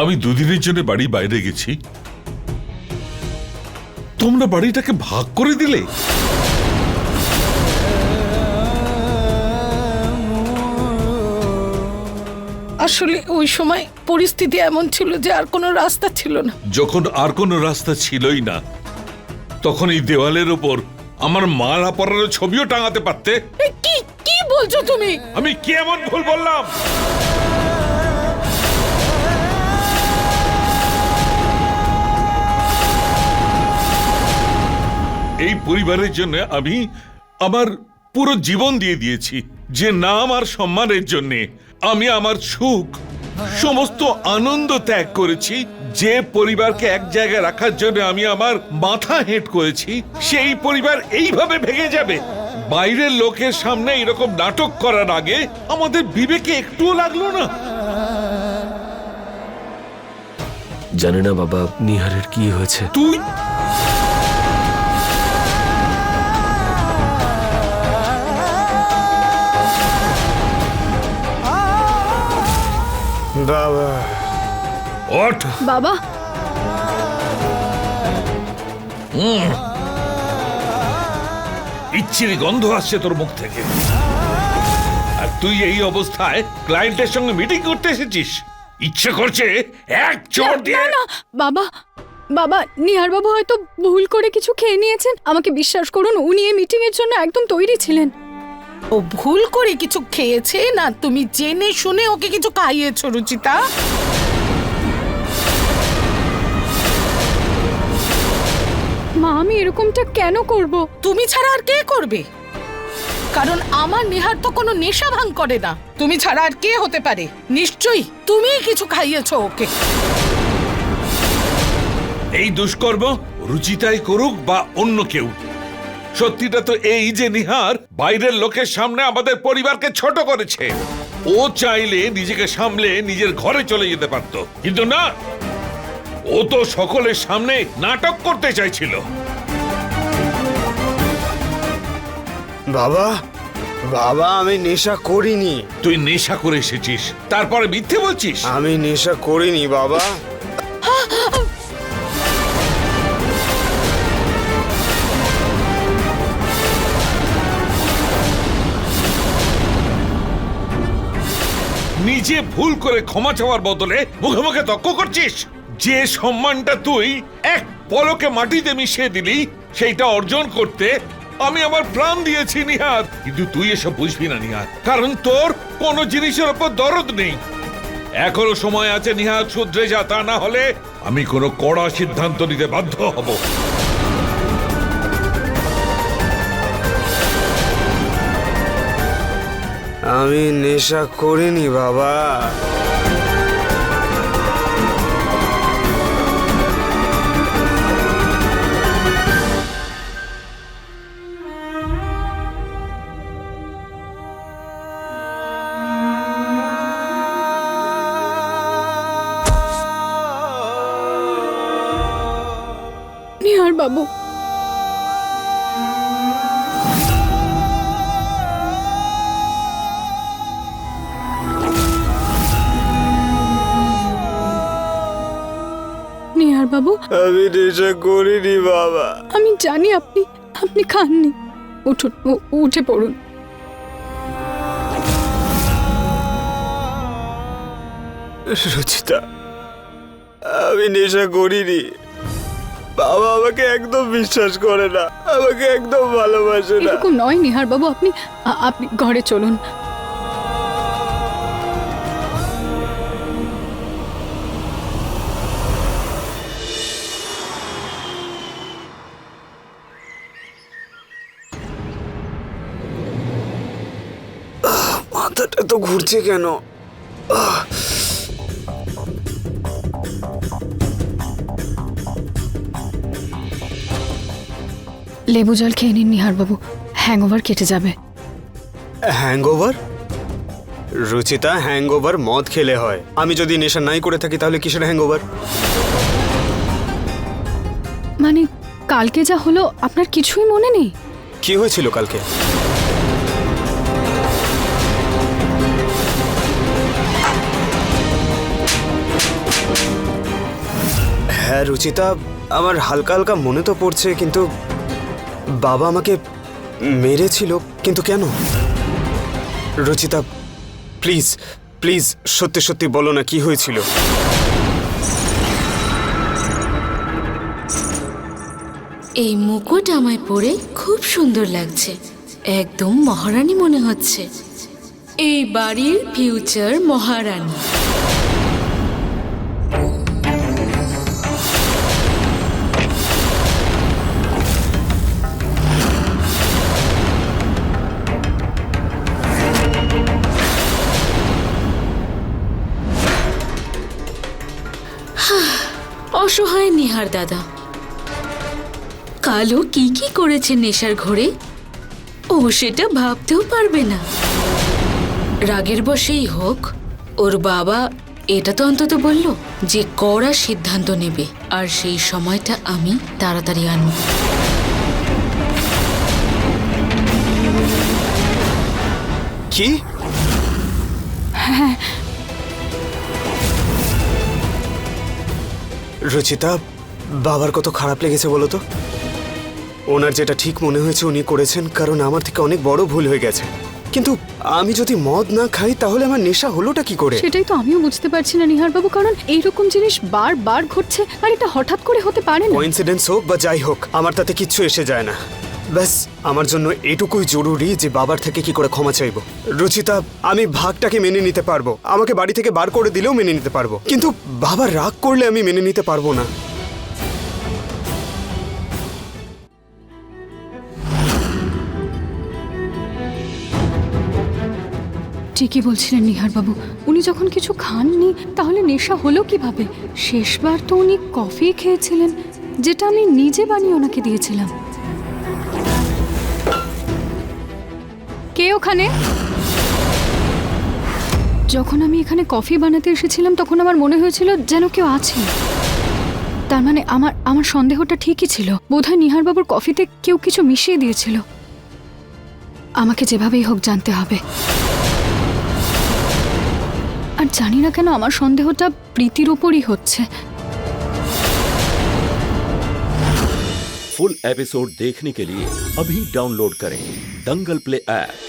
আমি দুদিনের জন্য বাড়ি বাইরে গেছি। তোমরা বাড়িটাকে ভাগ করে দিলে? আসলে ওই সময় পরিস্থিতি এমন ছিল যে আর কোনো রাস্তা ছিল না। যখন আর কোনো রাস্তা ছিলই না তখন এই দেওয়ালের ওপর আমার মালা পরানোর ছবিও টাঙাতে পারতে। কি কি বলছো তুমি? আমি কি এমন ভুল বললাম? পরিবারের জন্য আমি আমার পুরো জীবন দিয়ে দিয়েছি যে নাম আর সম্মানের জন্য। আমি আমার সুখ সমস্ত আনন্দ ত্যাগ করেছি যে পরিবারকে এক জায়গায় রাখার জন্য আমি আমার মাথা হেঁট করেছি সেই পরিবার এইভাবে ভেঙে যাবে। বাইরের লোকের সামনে এরকম নাটক করার আগে আমাদের বিবেকে একটুও লাগল না। জানি না বাবা নিহারের কি হয়েছে? তুই বাবা ওঠ। বাবা। ইচ্ছির গন্ধ আসছে তোর মুখ থেকে। আর তুই এই অবস্থায় ক্লায়েন্টের সঙ্গে মিটিং করতে এসেছিস? ইচ্ছে করছে এক চোট দিয়ে না বাবা। বাবা নিহার বাবু হয়তো ভুল করে কিছু খেয়ে নিয়েছেন। আমাকে বিশ্বাস করুন উনি এই মিটিং এর জন্য একদম তৈরি ছিলেন। ও ভুল করে কিছু খেয়েছে? না তুমি জেনে শুনে ওকে কিছু খাইয়েছো রুচিতা। মা আমি এরকমটা কেন করব? তুমি ছাড়া আর কে করবে? কারণ আমার নেহার তো কোনো নেশা ভাঙ করে না। তুমি ছাড়া আর কে হতে পারে? নিশ্চয়ই তুমিই কিছু খাইয়েছো ওকে। এই দুষ্কর্ম রুচিতাই করুক বা অন্য কেউ। সত্যিটা তো এই যে নিহার বাইরের লোকের সামনে আমাদের পরিবারকে ছোট করেছে। ও চাইলে নিজেকে সামলে নিজের ঘরে চলে যেতে পারত। কিন্তু না ও তো সকলের সামনে নাটক করতে চাইছিল। বাবা বাবা আমি নেশা করিনি। তুই নেশা করে এসেছিস তারপরে মিথ্যে বলছিস? আমি নেশা করিনি বাবা। নিজে ভুল করে ক্ষমা চাওয়ার বদলে মুখে মুখে তক্ক করছিস? যে সম্মানটা তুই এক পলকে মাটিতে মিশিয়ে দিলি, সেইটা অর্জন করতে আমি আমার প্রাণ দিয়েছি, নিহার। কিন্তু তুই এসব বুঝবি না, নিহার। কারণ তোর কোনো জিনিসের ওপর দরদ নেই। এখনও সময় আছে নিহাত শুধরে যা। তা না হলে আমি কোনো কড়া সিদ্ধান্ত নিতে বাধ্য হব। আমি নেশা করিনি বাবা। বাবু বাবু? আমি নেশা করিনি বাবা। আমি জানি আপনি আপনি খাননি। উঠুন উঠে পড়ুন। রুচিতা আমি নেশা করিনি। বাবা আমাকে একদম বিশ্বাস করে না আমাকে একদম ভালোবাসে না। এরকম নয় নিহার বাবু আপনি আপনি ঘরে চলুন। মাথাটা তো ঘুরছে কেন? লেবু জল খেয়ে নিন নিহারবাবু। হ্যাংওভার কেটে যাবে। হ্যাংওভার? রুচিতা হ্যাংওভার মদ খেলে হয়। আমি যদি নেশা নাই করে থাকি তাহলে কিসের হ্যাংওভার? মানে কালকে যা হলো আপনার কিছুই মনে নেই? কি হয়েছিল কালকে? হ্যাঁ রুচিতা, আমার হালকা হালকা মনে তো পড়ছে, কিন্তু বাবা আমাকে মেরেছিল, কিন্তু কেন? রুচিতা, প্লিজ প্লিজ, সত্যি সত্যি বলো না কি হয়েছিল। এই মুকুট আমায় পরে খুব সুন্দর লাগছে, একদম মহারানী মনে হচ্ছে। এই বাড়ির ফিউচার মহারানী। অসহায় নিহার দাদা। কালো কি কি করেছে নেশার ঘরে? ও সেটা ভাবতেও পারবে না। রাগের বশেই হোক ওর বাবা এটা তো অন্তত বলল যে কড়া সিদ্ধান্ত নেবে আর সেই সময়টা আমি তাড়াতাড়ি আনব। কি? রুচিতা বাবার কত খারাপ লেগেছে বলো তো? ওনার যেটা ঠিক মনে হয়েছে উনি করেছেন কারণ আমার থেকে অনেক বড় ভুল হয়ে গেছে। কিন্তু আমি যদি মদ না খাই তাহলে আমার নেশা হলোটা কি করে? সেটাই তো আমিও বুঝতে পারছি না নিহার বাবু কারণ এই রকম জিনিস বারবার ঘটছে আর এটা হঠাৎ করে হতে পারে না। কোইন্সিডেন্স হোক বা যাই হোক আমার তাতে কিচ্ছু এসে যায় না। ব্যাস, আমার জন্য এটুকুই জরুরি যে বাবার থেকে কি করে ক্ষমা চাইব। রুচিতা, আমি ভাগটাকে মেনে নিতে পারব। আমাকে বাড়ি থেকে বার করে দিলেও মেনে নিতে পারব। কিন্তু বাবা রাগ করলে আমি মেনে নিতে পারব না। ঠিকই বলছিলেন নিহারবাবু। উনি যখন কিছু খাননি, তাহলে নেশা হলো কীভাবে? শেষবার তো উনি কফি খেয়েছিলেন, যেটা আমি নিজে বানিয়ে ওনাকে দিয়েছিলাম। কে ওখানে যখন আমি এখানে কফি বানাতে এসেছিলাম তখন আমার মনে হয়েছিল যেন কেউ আছে তার মানে আমার আমার সন্দেহটা ঠিকই ছিল বোধহয় নিহারবাবুর কফিতে কেউ কিছু মিশিয়ে দিয়েছিল আমাকে যেভাবেই হোক জানতে হবে আর জানি না কেন আমার সন্দেহটা প্রীতির ওপরই হচ্ছে फुल एपिसोड देखने के लिए अभी डाउनलोड करें दंगल प्ले ऐप